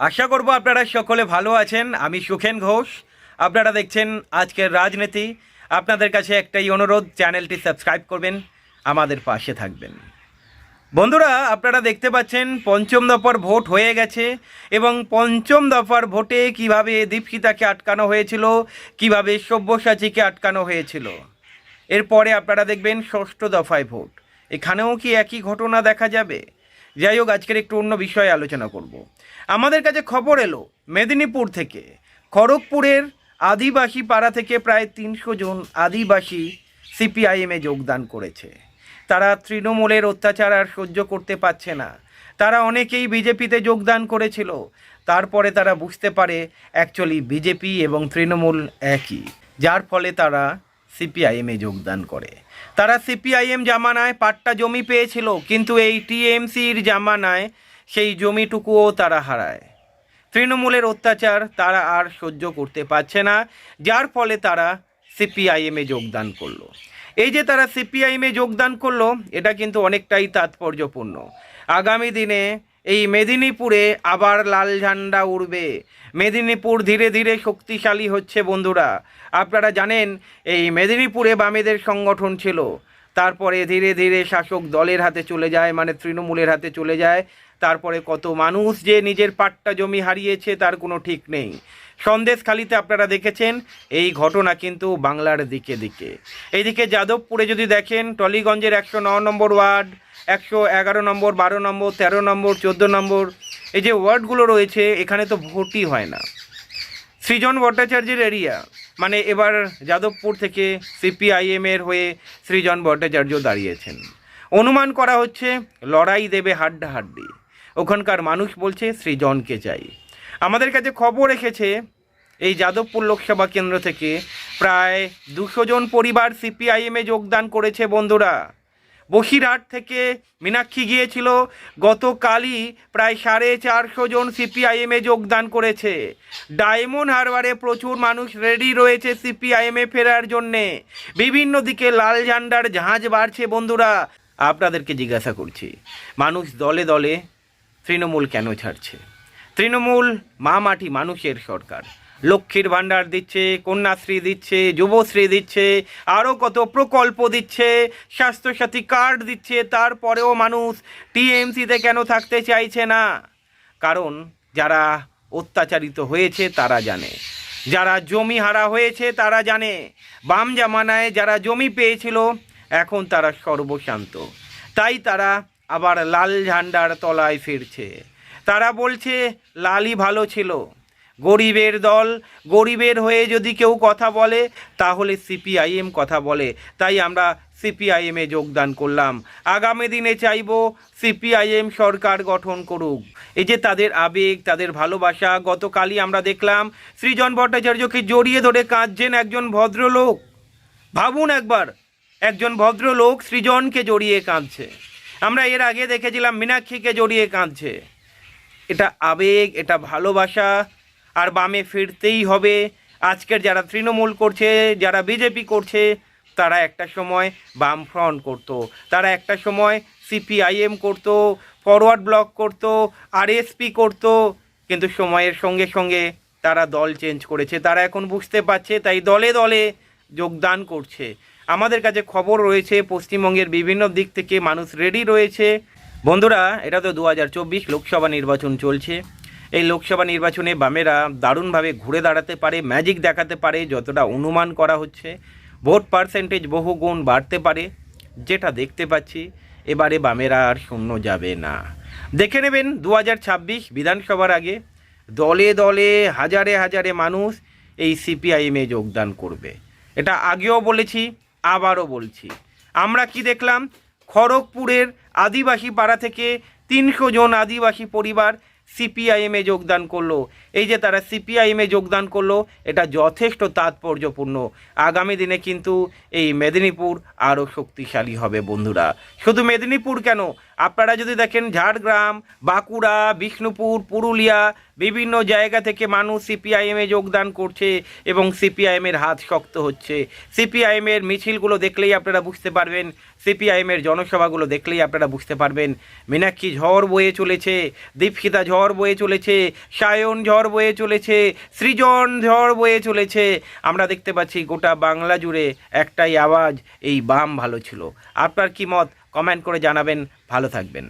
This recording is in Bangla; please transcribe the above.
আশা করব আপনারা সকলে ভালো আছেন। আমি সুখেন ঘোষ। আপনারা দেখছেন আজকের রাজনীতি। আপনাদের কাছে একটাই অনুরোধ, চ্যানেলটি সাবস্ক্রাইব করবেন, আমাদের পাশে থাকবেন। বন্ধুরা, আপনারা দেখতে পাচ্ছেন, পঞ্চম দফার ভোট হয়ে গেছে এবং পঞ্চম দফার ভোটে কীভাবে দীপশিতাকে আটকানো হয়েছিল, কীভাবে সব্যসাচীকে আটকানো হয়েছিল। এরপরে আপনারা দেখবেন ষষ্ঠ দফায় ভোট। এখানেও কি একই ঘটনা দেখা যাবে? যাই হোক, আজকের একটু অন্য বিষয়ে আলোচনা করব। আমাদের কাছে খবর এলো, মেদিনীপুর থেকে। খড়গপুরের আদিবাসী পাড়া থেকে প্রায় তিনশো জন আদিবাসী সিপিআইএমে যোগদান করেছে। তারা তৃণমূলের অত্যাচার আর সহ্য করতে পারছে না। তারা অনেকেই বিজেপিতে যোগদান করেছিল। তারপরে তারা বুঝতে পারে অ্যাকচুয়ালি বিজেপি এবং তৃণমূল একই। যার ফলে তারা সিপিআইএমে যোগদান করে। তারা সিপিআইএম জামানায় পাট্টা জমি পেয়েছিল, কিন্তু এই টিএমসির জামানায় সেই জমিটুকুও তারা হারায়। তৃণমূলের অত্যাচার তারা আর সহ্য করতে পারছে না, যার ফলে তারা সিপিআইএমে যোগদান করল। এই যে তারা সিপিআইএমে যোগদান করল, এটা কিন্তু অনেকটাই তাৎপর্যপূর্ণ। আগামী দিনে এই মেদিনীপুরে আবার লাল ঝান্ডা উড়বে। মেদিনীপুর ধীরে ধীরে শক্তিশালী হচ্ছে বন্ধুরা। আপনারা জানেন, এই মেদিনীপুরে বামেদের সংগঠন ছিল। তারপরে ধীরে ধীরে শাসক দলের হাতে চলে যায় মানে তৃণমূলের হাতে চলে যায়। তারপরে কত মানুষ যে নিজের পাট্টা জমি হারিয়েছে, তার কোনো ঠিক নেই। সন্দেশখালিতে আপনারা দেখেছেন, এই ঘটনা কিন্তু বাংলার দিকে দিকে। এইদিকে যাদবপুরে যদি দেখেন, টলিগঞ্জের একশো ন নম্বর ওয়ার্ড, একশো এগারো নম্বর, বারো নম্বর, তেরো নম্বর, চোদ্দ নম্বর, এই যে ওয়ার্ডগুলো রয়েছে, এখানে তো ভোটই হয় না। সৃজন ভট্টাচার্যের এরিয়া মানে এবার যাদবপুর থেকে সিপিআইএমের হয়ে সৃজন ভট্টাচার্য দাঁড়িয়েছেন। অনুমান করা হচ্ছে লড়াই দেবে হাড্ডাহাড্ডি। ওখানকার মানুষ বলছে সৃজনকে চাই। আমাদের কাছে খবর রেখেছে এই যাদবপুর লোকসভা কেন্দ্র থেকে প্রায় দুশো জন পরিবার সিপিআইএমে যোগদান করেছে বন্ধুরা। বসিরহাট থেকে মীনাক্ষী গিয়েছিল। গতকালই প্রায় সাড়ে চারশো জন সিপিআইএমে যোগদান করেছে। ডায়মন্ড হারবারে প্রচুর মানুষ রেডি রয়েছে সিপিআইএমে ফেরার জন্যে। বিভিন্ন দিকে লাল ঝান্ডার জাহাজ বাড়ছে বন্ধুরা। আপনাদেরকে জিজ্ঞাসা করছি, মানুষ দলে দলে তৃণমূল কেন ছাড়ছে? তৃণমূল মা মাটি মানুষের সরকার। লক্ষ্মীর ভাণ্ডার দিচ্ছে, কন্যাশ্রী দিচ্ছে, যুবশ্রী দিচ্ছে আরও কত প্রকল্প দিচ্ছে, স্বাস্থ্যসাথী কার্ড দিচ্ছে, তারপরেও মানুষ টিএমসিতে কেন থাকতে চাইছে না? কারণ যারা অত্যাচারিত হয়েছে তারা জানে। যারা জমি হারা হয়েছে তারা জানে। বাম জামানায় যারা জমি পেয়েছিল, এখন তারা সর্বশান্ত। তাই তারা আবার লাল ঝান্ডার তলায় ফিরছে। তারা বলছে, লালই ভালো ছিল। গরিবের দল। গরিবের হয়ে যদি কেউ কথা বলে, তাহলে সিপিআইএম কথা বলে। তাই আমরা সিপিআইএমে যোগদান করলাম। আগামী দিনে চাইব সিপিআইএম সরকার গঠন করুক। এই যে তাদের আবেগ, তাদের ভালোবাসা, গতকালই আমরা দেখলাম সৃজন ভট্টাচার্যকে জড়িয়ে ধরে কাঁদছেন একজন ভদ্রলোক। ভাবুন একবার, একজন ভদ্রলোক সৃজনকে জড়িয়ে কাঁদছে। আমরা এর আগে দেখেছিলাম মীনাক্ষীকে জড়িয়ে কাঁদছে। এটা আবেগ, এটা ভালোবাসা। আর বামে ফিরতেই হবে। আজকের যারা তৃণমূল করছে, যারা বিজেপি করছে, তারা একটা সময় বাম ফ্রন্ট করতো, তারা একটা সময় সিপিআইএম করতো, ফরওয়ার্ড ব্লক করতো, আরএসপি করতো, কিন্তু সময়ের সঙ্গে সঙ্গে তারা দল চেঞ্জ করেছে। তারা এখন বুঝতে পারছে, তাই দলে দলে যোগদান করছে। আমাদের কাছে খবর রয়েছে, পশ্চিমবঙ্গের বিভিন্ন দিক থেকে মানুষ রেডি রয়েছে। বন্ধুরা, এটা তো দু হাজার চব্বিশ লোকসভা নির্বাচন চলছে। এই লোকসভা নির্বাচনে বামেরা দারুণভাবে ঘুরে দাঁড়াতে পারে ম্যাজিক দেখাতে পারে, যতটা অনুমান করা হচ্ছে। ভোট পার্সেন্টেজ বহু গুণ বাড়তে পারে, যেটা দেখতে পাচ্ছি, এবারে বামেরা আর শূন্য যাবে না। দেখে নেবেন দু হাজার ছাব্বিশ বিধানসভার আগে দলে দলে, হাজারে হাজারে মানুষ এই সিপিআইএমে যোগদান করবে। এটা আগেও বলেছি, আবারও বলছি। আমরা কি দেখলাম? খড়গপুরের আদিবাসী পাড়া থেকে তিনশো জন আদিবাসী পরিবার সিপিআইএমে যোগদান করল। এই যে তারা সিপিআইএমে যোগদান করল, এটা যথেষ্ট তাৎপর্যপূর্ণ। আগামী দিনে কিন্তু এই মেদিনীপুর আরও শক্তিশালী হবে বন্ধুরা। শুধু মেদিনীপুর কেন আপনারা যদি দেখেন ঝাড়গ্রাম, বাঁকুড়া, বিষ্ণুপুর, পুরুলিয়া বিভিন্ন জায়গা থেকে মানুষ সিপিআইএমে যোগদান করছে এবং সিপিআইএমের হাত শক্ত হচ্ছে। সিপিআইএমের মিছিলগুলো দেখলেই আপনারা বুঝতে পারবেন সিপিআইএমের জনসভাগুলো দেখলেই আপনারা বুঝতে পারবেন। মীনাক্ষী ঝড় বয়ে চলেছে, দীপশিতা ঝড় বয়ে চলেছে, সায়ন ঝড় বয়ে চলেছে, সৃজন ঝড় বয়ে চলেছে। আমরা দেখতে পাচ্ছি গোটা বাংলা জুড়ে একটাই আওয়াজ, এই বাম ভালো ছিল। আপনার কি মত? কমেন্ট করে জানাবেন। ভালো থাকবেন।